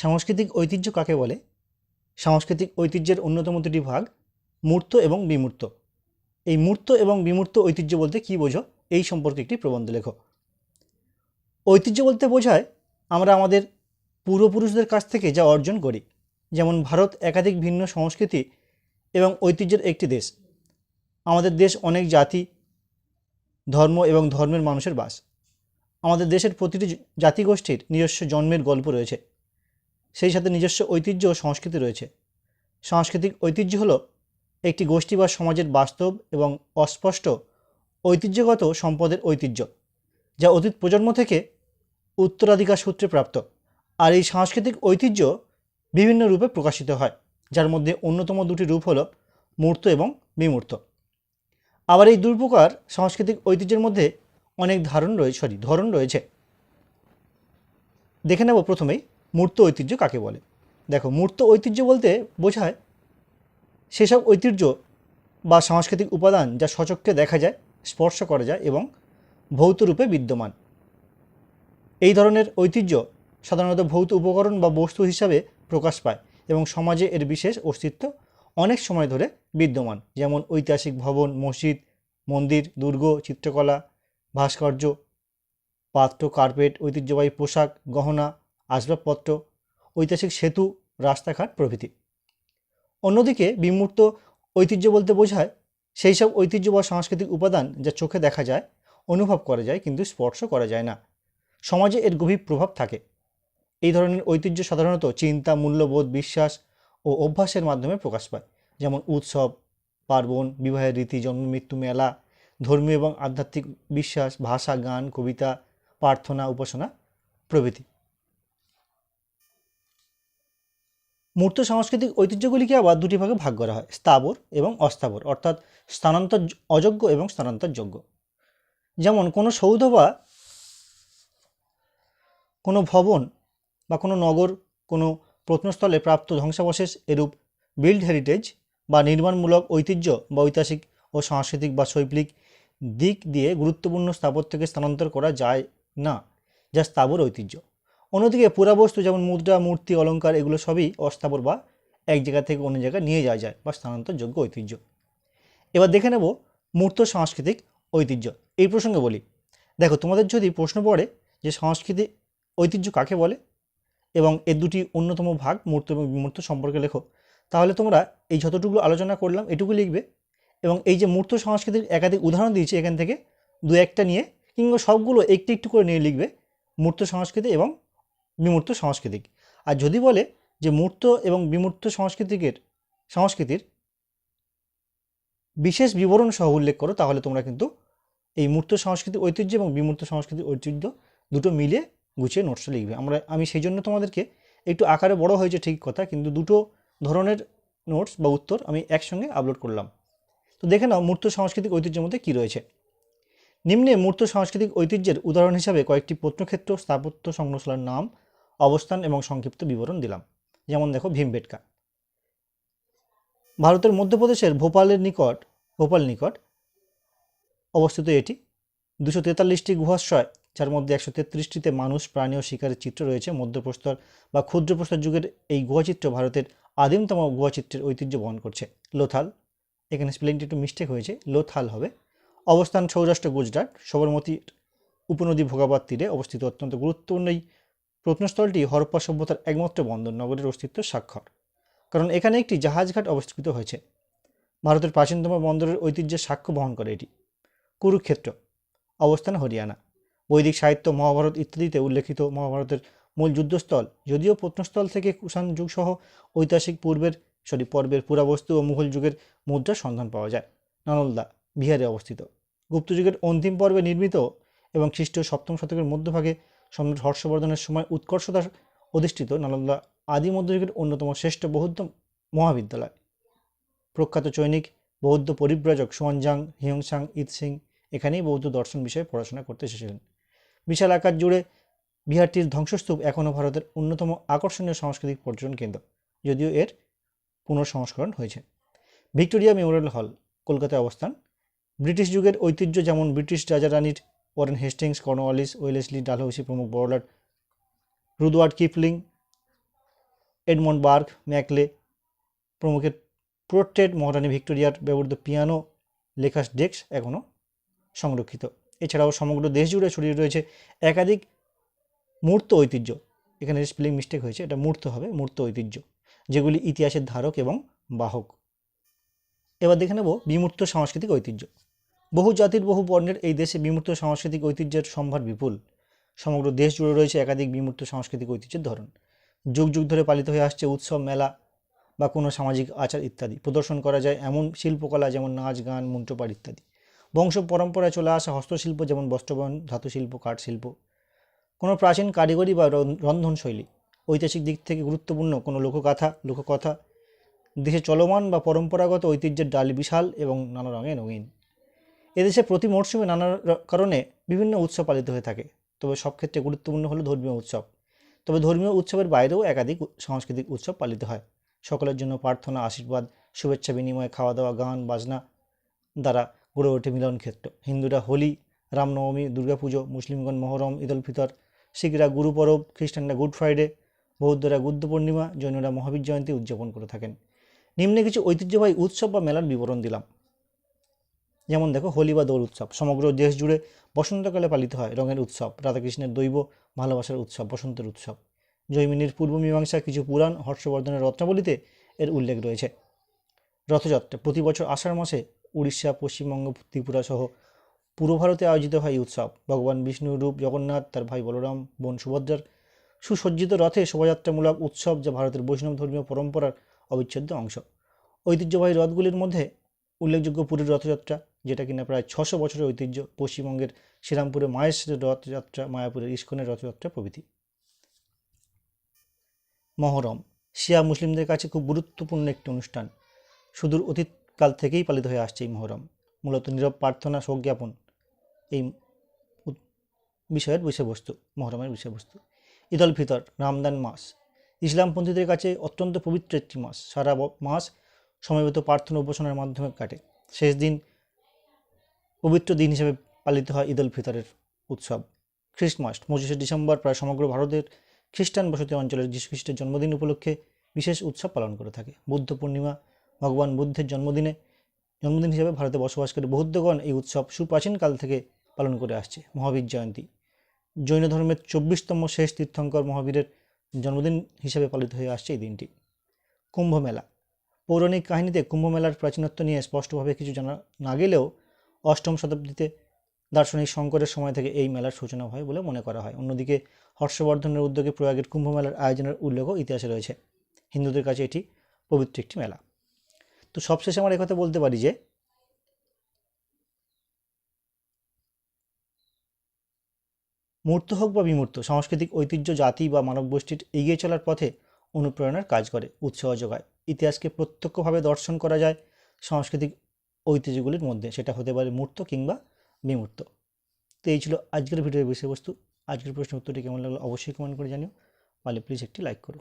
সাংস্কৃতিক ঐতিহ্য কাকে বলে? সাংস্কৃতিক ঐতিহ্যের অন্যতম দুটি ভাগ, মূর্ত এবং বিমূর্ত। এই মূর্ত এবং বিমূর্ত ঐতিহ্য বলতে কী বোঝো? এই সম্পর্কে একটি প্রবন্ধ লেখো। ঐতিহ্য বলতে বোঝায়, আমরা আমাদের পূর্বপুরুষদের কাছ থেকে যা অর্জন করি, যেমন ভারত একাধিক ভিন্ন সংস্কৃতি এবং ঐতিহ্যের একটি দেশ। আমাদের দেশ অনেক জাতি, ধর্ম এবং ধর্মের মানুষের বাস। আমাদের দেশের প্রতিটি জাতিগোষ্ঠীর নিজস্ব জন্মের গল্প রয়েছে। সেই সাথে নিজস্ব ঐতিহ্য ও সংস্কৃতি রয়েছে। সাংস্কৃতিক ঐতিহ্য হলো একটি গোষ্ঠী বা সমাজের বাস্তব এবং অস্পষ্ট ঐতিহ্যগত সম্পদের ঐতিহ্য, যা অতীত প্রজন্ম থেকে উত্তরাধিকার সূত্রে প্রাপ্ত। আর এই সাংস্কৃতিক ঐতিহ্য বিভিন্ন রূপে প্রকাশিত হয়, যার মধ্যে অন্যতম দুটি রূপ হলো মূর্ত এবং বিমূর্ত। আবার এই দুই প্রকার সাংস্কৃতিক ঐতিহ্যের মধ্যে অনেক ধারণ রয়েছে সরি ধরন রয়েছে। দেখে নেব প্রথমেই মূর্ত ঐতিহ্য কাকে বলে? দেখো, মূর্ত ঐতিহ্য বলতে বোঝায় সেসব ঐতিহ্য বা সাংস্কৃতিক উপাদান যা সচক্ষে দেখা যায়, স্পর্শ করা যায় এবং ভৌত রূপে বিদ্যমান। এই ধরনের ঐতিহ্য সাধারণত ভৌত উপকরণ বা বস্তু হিসাবে প্রকাশ পায় এবং সমাজে এর বিশেষ অস্তিত্ব অনেক সময় ধরে বিদ্যমান। যেমন ঐতিহাসিক ভবন, মসজিদ, মন্দির, দুর্গ, চিত্রকলা, ভাস্কর্য, পাত্র, কার্পেট, ঐতিহ্যবাহী পোশাক, গহনা আসবাবপত্র, ঐতিহাসিক সেতু, রাস্তাঘাট প্রভৃতি। অন্যদিকে বিমূর্ত ঐতিহ্য বলতে বোঝায়, সেই সব ঐতিহ্য বা সাংস্কৃতিক উপাদান যা চোখে দেখা যায়, অনুভব করা যায় কিন্তু স্পর্শ করা যায় না। সমাজে এর গভীর প্রভাব থাকে। এই ধরনের ঐতিহ্য সাধারণত চিন্তা, মূল্যবোধ, বিশ্বাস ও অভ্যাসের মাধ্যমে প্রকাশ পায়। যেমন উৎসব, পার্বণ, বিবাহের রীতি, জন্ম, মৃত্যু মেলা, ধর্মীয় এবং আধ্যাত্মিক বিশ্বাস, ভাষা, গান, কবিতা, প্রার্থনা, উপাসনা প্রভৃতি। মূর্ত সাংস্কৃতিক ঐতিহ্যগুলিকে আবার দুটি ভাগে ভাগ করা হয়, স্থাবর এবং অস্থাবর, অর্থাৎ স্থানান্তর অযোগ্য এবং স্থানান্তরযোগ্য। যেমন কোনো সৌধ বা কোনো ভবন বা কোনো নগর, কোনো প্রত্নস্থলে প্রাপ্ত ধ্বংসাবশেষ এরূপ বিল্ড হেরিটেজ বা নির্মাণমূলক ঐতিহ্য বা ঐতিহাসিক ও সাংস্কৃতিক বা শৈল্পিক দিক দিয়ে গুরুত্বপূর্ণ স্থাপত্যকে স্থানান্তর করা যায় না, যা স্থাবর ঐতিহ্য। অন্যদিকে পুরাবস্তু যেমন মুদ্রা, মূর্তি অলংকার এগুলো সবই অস্থাবর বা এক জায়গা থেকে অন্য জায়গায় নিয়ে যাওয়া যায় বা স্থানান্তরযোগ্য ঐতিহ্য। এবার দেখে নেব মূর্ত সাংস্কৃতিক ঐতিহ্য। এই প্রসঙ্গে বলি, দেখো তোমাদের যদি প্রশ্ন পড়ে যে সংস্কৃতি ঐতিহ্য কাকে বলে এবং এর দুটি অন্যতম ভাগ মূর্ত এবং বিমূর্ত সম্পর্কে লেখো, তাহলে তোমরা এই যতটুকু আলোচনা করলাম এটুকু লিখবে এবং এই যে মূর্ত সংস্কৃতির একাধিক উদাহরণ দিয়েছি এখান থেকে দু একটা নিয়ে কিংবা সবগুলো একটু একটু করে নিয়ে লিখবে মূর্ত সংস্কৃতি এবং বিমূর্ত সাংস্কৃতিক। আর যদি বলে যে মূর্ত এবং বিমূর্ত সাংস্কৃতিকের, সংস্কৃতির বিশেষ বিবরণ সহ উল্লেখ করো, তাহলে তোমরা কিন্তু এই মূর্ত সংস্কৃতিক ঐতিহ্য এবং বিমূর্ত সাংস্কৃতিক ঐতিহ্য দুটো মিলিয়ে গুছিয়ে নোটসটা লিখবে। আমরা, আমি সেই জন্য তোমাদেরকে একটু আকারে বড় হয়েছে ঠিক কথা, কিন্তু দুটো ধরনের নোটস বা উত্তর আমি একসঙ্গে আপলোড করলাম। তো দেখে নাও মূর্ত সাংস্কৃতিক ঐতিহ্যের মধ্যে কী রয়েছে। নিম্নে মূর্ত সাংস্কৃতিক ঐতিহ্যের উদাহরণ হিসাবে কয়েকটি প্রত্নক্ষেত্র, স্থাপত্য সংগ্রহশালার নাম অবস্থান এবং সংক্ষিপ্ত বিবরণ দিলাম। যেমন দেখো ভীমবেটকা ভারতের মধ্যপ্রদেশের ভোপালের নিকট, ভোপাল নিকট অবস্থিত এটি। দুশো তেতাল্লিশটি গুহাশ্রয়, যার মধ্যে একশো তেত্রিশটিতে মানুষ, প্রাণী ও শিকারের চিত্র রয়েছে। মধ্যপ্রস্তর বা ক্ষুদ্রপ্রস্তর যুগের এই গুহাচিত্র ভারতের আদিমতম গুহাচিত্রের ঐতিহ্য বহন করছে। লোথাল, এখানে স্পেলিংটি একটু মিস্টেক হয়েছে, লোথাল হবে। অবস্থান সৌরাষ্ট্র, গুজরাট। সবরমতী উপনদী ভোগাবাদ তীরে অবস্থিত অত্যন্ত গুরুত্বপূর্ণ এই প্রত্নস্থলটি হরপ্পা সভ্যতার একমাত্র বন্দর নগরের অস্তিত্ব স্বাক্ষর। কারণ এখানে একটি জাহাজঘাট অবস্থিত হয়েছে। ভারতের প্রাচীনতম বন্দরের ঐতিহ্যের সাক্ষ্য বহন করে এটি। কুরুক্ষেত্র, অবস্থান হরিয়ানা। বৈদিক সাহিত্য, মহাভারত ইত্যাদিতে উল্লেখিত মহাভারতের মূল যুদ্ধস্থল, যদিও প্রত্নস্থল থেকে কুষাণ যুগসহ ঐতিহাসিক পূর্বের, সরি, পর্বের পুরাবস্তু ও মুঘল যুগের মুদ্রার সন্ধান পাওয়া যায়। নানলদা বিহারে অবস্থিত। গুপ্তযুগের অন্তিম পর্বে নির্মিত এবং খ্রিস্টীয় সপ্তম শতকের মধ্যভাগে সম্রাট হর্ষবর্ধনের সময় উৎকর্ষতার অধিষ্ঠিত নালন্দা আদি মধ্যযুগের অন্যতম শ্রেষ্ঠ বৌদ্ধ মহাবিদ্যালয়। প্রখ্যাত চৈনিক, বৌদ্ধ পরিব্রাজক সুয়ানজাং হিয়ংসাং ইৎসিং এখানেই বৌদ্ধ দর্শন বিষয়ে পড়াশোনা করতে এসেছিলেন। বিশাল আকার জুড়ে বিহারটির ধ্বংসস্তূপ এখনও ভারতের অন্যতম আকর্ষণীয় সাংস্কৃতিক পর্যটন কেন্দ্র, যদিও এর পুনঃসংস্করণ হয়েছে। ভিক্টোরিয়া মেমোরিয়াল হল, কলকাতায় অবস্থান। ব্রিটিশ যুগের ঐতিহ্য যেমন ব্রিটিশ রাজা রানীর Warren Hastings Cornwallis Wellesley Dalhousie প্রমুখ বড়লাট Rudyard Kipling Edmund Burke Macaulay প্রমুখের portrait মহারানী ভিক্টোরিয়ার ব্যবহৃত পিয়ানো লেখাস ডেস্ক এখনও সংরক্ষিত। এছাড়াও সমগ্র দেশ জুড়ে ছড়িয়ে রয়েছে একাধিক মূর্ত ঐতিহ্য। এখানে স্পেলিং মিস্টেক হয়েছে, এটা মূর্ত হবে, মূর্ত ঐতিহ্য, যেগুলি ইতিহাসের ধারক এবং বাহক। এবার দেখে নেব বিমূর্ত সাংস্কৃতিক ঐতিহ্য। বহু জাতির বহু বর্ণের এই দেশে বিমূর্ত সাংস্কৃতিক ঐতিহ্যের সম্ভার বিপুল। সমগ্র দেশ জুড়ে রয়েছে একাধিক বিমূর্ত সাংস্কৃতিক ঐতিহ্যের ধরন। যুগ যুগ ধরে পালিত হয়ে আসছে উৎসব, মেলা বা কোনো সামাজিক আচার ইত্যাদি। প্রদর্শন করা যায় এমন শিল্পকলা যেমন নাচ, গান, মন্ত্রপাঠ ইত্যাদি। বংশ পরম্পরায় চলে আসা হস্তশিল্প যেমন বস্ত্রবয়ন, ধাতুশিল্প, কাঠশিল্প, কোনো প্রাচীন কারিগরি বা রন- রন্ধনশৈলী। ঐতিহাসিক দিক থেকে গুরুত্বপূর্ণ কোনো লোককথা লোককথা। দেশে চলমান বা পরম্পরাগত ঐতিহ্যের ডাল বিশাল এবং নানা রঙে রঙিন। এদেশে প্রতি মরশুমে নানা কারণে বিভিন্ন উৎসব পালিত হয়ে থাকে। তবে সব ক্ষেত্রে গুরুত্বপূর্ণ হলো ধর্মীয় উৎসব। তবে ধর্মীয় উৎসবের বাইরেও একাধিক সাংস্কৃতিক উৎসব পালিত হয়। সকলের জন্য প্রার্থনা, আশীর্বাদ, শুভেচ্ছা বিনিময় খাওয়া দাওয়া গান, বাজনা দ্বারা গড়ে ওঠে মিলন ক্ষেত্র। হিন্দুরা হোলি, রামনবমী, দুর্গাপুজো, মুসলিমগণ মহরম ঈদ উল ফিতর শিখরা গুরু পরব খ্রিস্টানরা গুড ফ্রাইডে, বৌদ্ধরা বুদ্ধ পূর্ণিমা, জৈনরা মহাবীর জয়ন্তী উদযাপন করে থাকেন। নিম্নে কিছু ঐতিহ্যবাহী উৎসব বা মেলার বিবরণ দিলাম। যেমন দেখো হোলি বা দোল উৎসব। সমগ্র দেশ জুড়ে বসন্তকালে পালিত হয় রঙের উৎসব, রাধাকৃষ্ণের দৈব ভালোবাসার উৎসব, বসন্তের উৎসব। জৈমিনীর পূর্ব মীমাংসা কিছু পুরাণ হর্ষবর্ধনের রত্নাবলীতে এর উল্লেখ রয়েছে। রথযাত্রা, প্রতি বছর আষাঢ় মাসে উড়িষ্যা, পশ্চিমবঙ্গ, ত্রিপুরা সহ পূর্ব ভারতে আয়োজিত হয় এই উৎসব। ভগবান বিষ্ণুর রূপ, জগন্নাথ, তার ভাই বলরাম, বোন সুভদ্রার সুসজ্জিত রথে শোভাযাত্রামূলক উৎসব যা ভারতের বৈষ্ণব ধর্মীয় পরম্পরার অবিচ্ছেদ্য অংশ। ঐতিহ্যবাহী রথগুলির মধ্যে উল্লেখযোগ্য পুরীর রথযাত্রা যেটা কিনা প্রায় ছশো বছরের ঐতিহ্য পশ্চিমবঙ্গের শ্রীরামপুরে মায়ের রথযাত্রা, মায়াপুরের ইস্কনের রথযাত্রা প্রভৃতি। মহরম, শিয়া মুসলিমদের কাছে খুব গুরুত্বপূর্ণ একটি অনুষ্ঠান। সুদূর অতীতকাল থেকেই পালিত হয়ে আসছে এই মহরম। মূলত নীরব প্রার্থনা শোক জ্ঞাপন এই বিষয়ের বিষয়বস্তু, মহরমের বিষয়বস্তু। ঈদ উল ফিতর রামদান মাস। ইসলামপন্থীদের কাছে অত্যন্ত পবিত্র একটি মাস। সারা মাস সমবেত প্রার্থনা উপাসনার মাধ্যমে কাটে। শেষ দিন পবিত্র দিন হিসেবে পালিত হয় ঈদ উল ফিতরের উৎসব। খ্রিস্টমাস, পঁচিশে ডিসেম্বর প্রায় সমগ্র ভারতের খ্রিস্টান বসতি অঞ্চলের যীশুখ্রিস্টের জন্মদিন উপলক্ষে বিশেষ উৎসব পালন করে থাকে। বুদ্ধ পূর্ণিমা, ভগবান বুদ্ধের জন্মদিনে, জন্মদিন হিসেবে ভারতে বসবাসকারী বৌদ্ধগণ এই উৎসব সুপ্রাচীনকাল থেকে পালন করে আসছে। মহাবীর জয়ন্তী, জৈন ধর্মের চব্বিশতম শেষ তীর্থঙ্কর মহাবীরের জন্মদিন হিসেবে পালিত হয়ে আসছে এই দিনটি। কুম্ভ মেলা, পৌরাণিক কাহিনীতে কুম্ভ মেলার প্রাচীনত্ব নিয়ে স্পষ্টভাবে কিছু জানা না গেলেও অষ্টম শতাব্দীতে দার্শনিক শঙ্করের সময় থেকে এই মেলার সূচনা হয় বলে মনে করা হয়। অন্যদিকে হর্ষবর্ধনের উদ্যোগে প্রয়াগের কুম্ভ মেলার আয়োজনের উল্লেখও ইতিহাসে রয়েছে। হিন্দুদের কাছে এটি পবিত্র একটি মেলা। তো সবশেষে আমরা একথা বলতে পারি যে, মূর্ত হোক বা বিমূর্ত, সাংস্কৃতিক ঐতিহ্য, জাতি বা মানব গোষ্ঠীর এগিয়ে চলার পথে অনুপ্রেরণার কাজ করে, উৎসাহ যোগায়। ইতিহাসকে প্রত্যক্ষভাবে দর্শন করা যায়, সাংস্কৃতিক ঐতিহ্যগুলির মধ্যে, সেটা হতে পারে মূর্ত কিংবা বিমূর্ত। তো এই ছিল আজকের ভিডিওর বিষয়বস্তু। আজকের প্রশ্ন উত্তরটি কেমন লাগল অবশ্যই কমেন্ট করে জানিও। পারলে প্লিজ একটি লাইক করো।